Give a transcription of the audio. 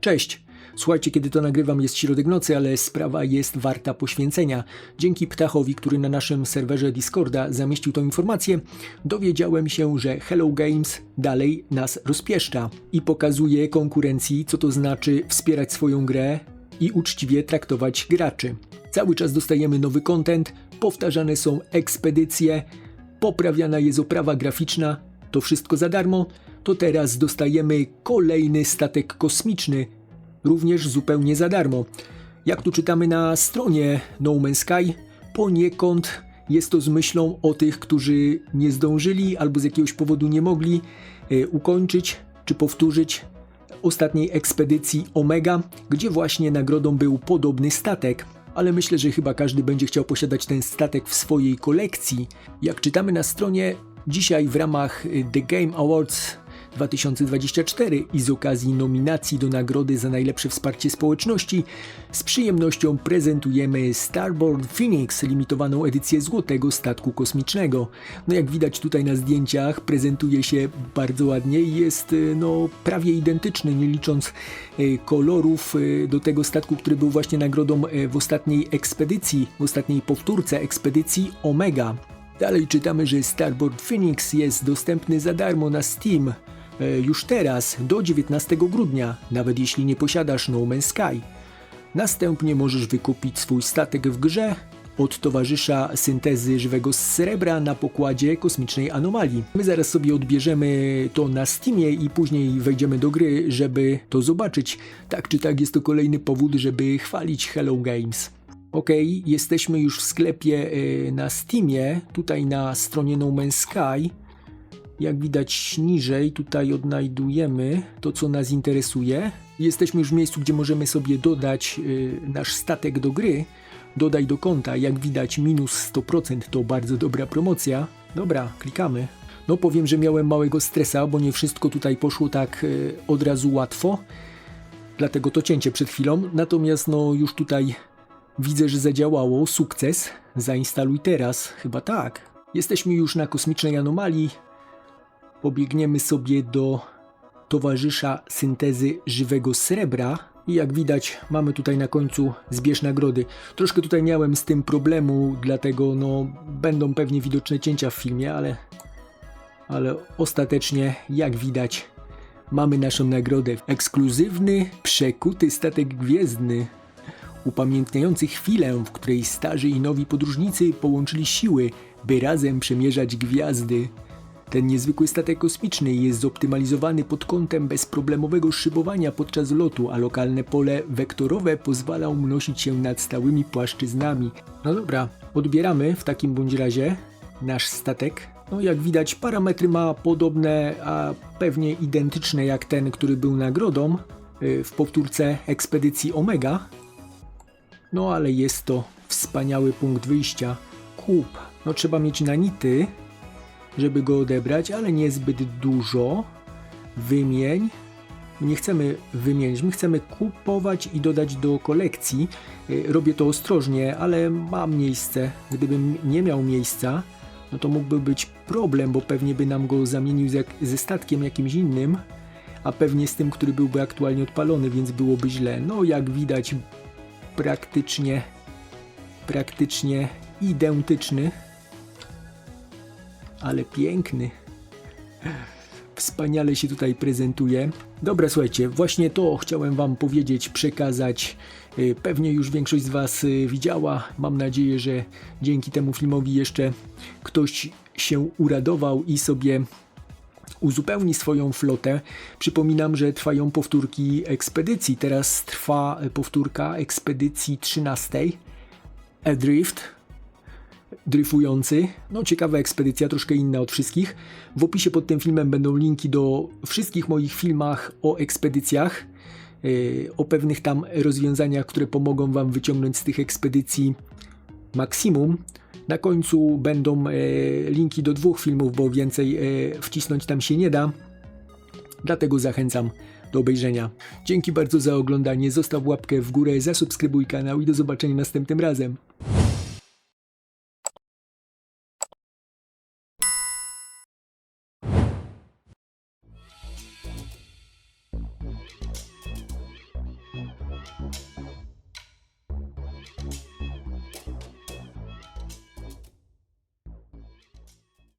Cześć! Słuchajcie, kiedy to nagrywam jest środek nocy, ale sprawa jest warta poświęcenia. Dzięki Ptachowi, który na naszym serwerze Discorda zamieścił tą informację, dowiedziałem się, że Hello Games dalej nas rozpieszcza i pokazuje konkurencji, co to znaczy wspierać swoją grę i uczciwie traktować graczy. Cały czas dostajemy nowy content, powtarzane są ekspedycje, poprawiana jest oprawa graficzna, to wszystko za darmo, to teraz dostajemy kolejny statek kosmiczny, również zupełnie za darmo. Jak tu czytamy na stronie No Man's Sky, poniekąd jest to z myślą o tych, którzy nie zdążyli albo z jakiegoś powodu nie mogli e, ukończyć czy powtórzyć ostatniej ekspedycji Omega, gdzie właśnie nagrodą był podobny statek. Ale myślę, że chyba każdy będzie chciał posiadać ten statek w swojej kolekcji. Jak czytamy na stronie, dzisiaj w ramach y, The Game Awards 2024 i z okazji nominacji do nagrody za najlepsze wsparcie społeczności z przyjemnością prezentujemy Starboard Phoenix, limitowaną edycję złotego statku kosmicznego. No jak widać tutaj na zdjęciach prezentuje się bardzo ładnie i jest y, no prawie identyczny, nie licząc y, kolorów y, do tego statku, który był właśnie nagrodą w ostatniej ekspedycji, w ostatniej powtórce ekspedycji Omega. Dalej czytamy, że Starboard Phoenix jest dostępny za darmo na Steam e, już teraz, do 19 grudnia, nawet jeśli nie posiadasz No Man's Sky. Następnie możesz wykupić swój statek w grze od towarzysza syntezy żywego srebra na pokładzie kosmicznej anomalii. My zaraz sobie odbierzemy to na Steamie i później wejdziemy do gry, żeby to zobaczyć. Tak czy tak jest to kolejny powód, żeby chwalić Hello Games. Ok, jesteśmy już w sklepie y, na Steamie, tutaj na stronie No Man's Sky. Jak widać niżej, tutaj odnajdujemy to, co nas interesuje. Jesteśmy już w miejscu, gdzie możemy sobie dodać y, nasz statek do gry. Dodaj do konta, jak widać minus 100% to bardzo dobra promocja. Dobra, klikamy. No powiem, że miałem małego stresa, bo nie wszystko tutaj poszło tak y, od razu łatwo. Dlatego to cięcie przed chwilą. Natomiast no już tutaj Widzę, że zadziałało. Sukces. Zainstaluj teraz. Chyba tak. Jesteśmy już na kosmicznej anomalii. Pobiegniemy sobie do towarzysza syntezy żywego srebra. I jak widać, mamy tutaj na końcu zbierz nagrody. Troszkę tutaj miałem z tym problemu, dlatego no, będą pewnie widoczne cięcia w filmie, ale, ale ostatecznie, jak widać, mamy naszą nagrodę. Ekskluzywny, przekuty statek gwiezdny upamiętniający chwilę, w której starzy i nowi podróżnicy połączyli siły, by razem przemierzać gwiazdy. Ten niezwykły statek kosmiczny jest zoptymalizowany pod kątem bezproblemowego szybowania podczas lotu, a lokalne pole wektorowe pozwala unosić się nad stałymi płaszczyznami. No dobra, odbieramy w takim bądź razie nasz statek. No jak widać parametry ma podobne, a pewnie identyczne jak ten, który był nagrodą y, w powtórce ekspedycji Omega. No ale jest to wspaniały punkt wyjścia. Kup. No trzeba mieć nanity, żeby go odebrać, ale niezbyt dużo. Wymień. Nie chcemy wymienić, my chcemy kupować i dodać do kolekcji. Y, Robię to ostrożnie, ale mam miejsce. Gdybym nie miał miejsca, no to mógłby być problem, bo pewnie by nam go zamienił ze statkiem jakimś innym, a pewnie z tym, który byłby aktualnie odpalony, więc byłoby źle. No jak widać, praktycznie praktycznie identyczny, ale piękny. Wspaniale się tutaj prezentuje. Dobra, słuchajcie, właśnie to chciałem Wam powiedzieć, przekazać. Y, Pewnie już większość z Was y, widziała. Mam nadzieję, że dzięki temu filmowi jeszcze ktoś się uradował i sobie uzupełni swoją flotę. Przypominam, że trwają powtórki ekspedycji. Teraz trwa powtórka ekspedycji 13. Adrift. Dryfujący. No, ciekawa ekspedycja, troszkę inna od wszystkich. W opisie pod tym filmem będą linki do wszystkich moich filmach o ekspedycjach, yy, o pewnych tam rozwiązaniach, które pomogą Wam wyciągnąć z tych ekspedycji maksimum. Na końcu będą e, linki do dwóch filmów, bo więcej e, wcisnąć tam się nie da. Dlatego zachęcam do obejrzenia. Dzięki bardzo za oglądanie, zostaw łapkę w górę, zasubskrybuj kanał i do zobaczenia następnym razem.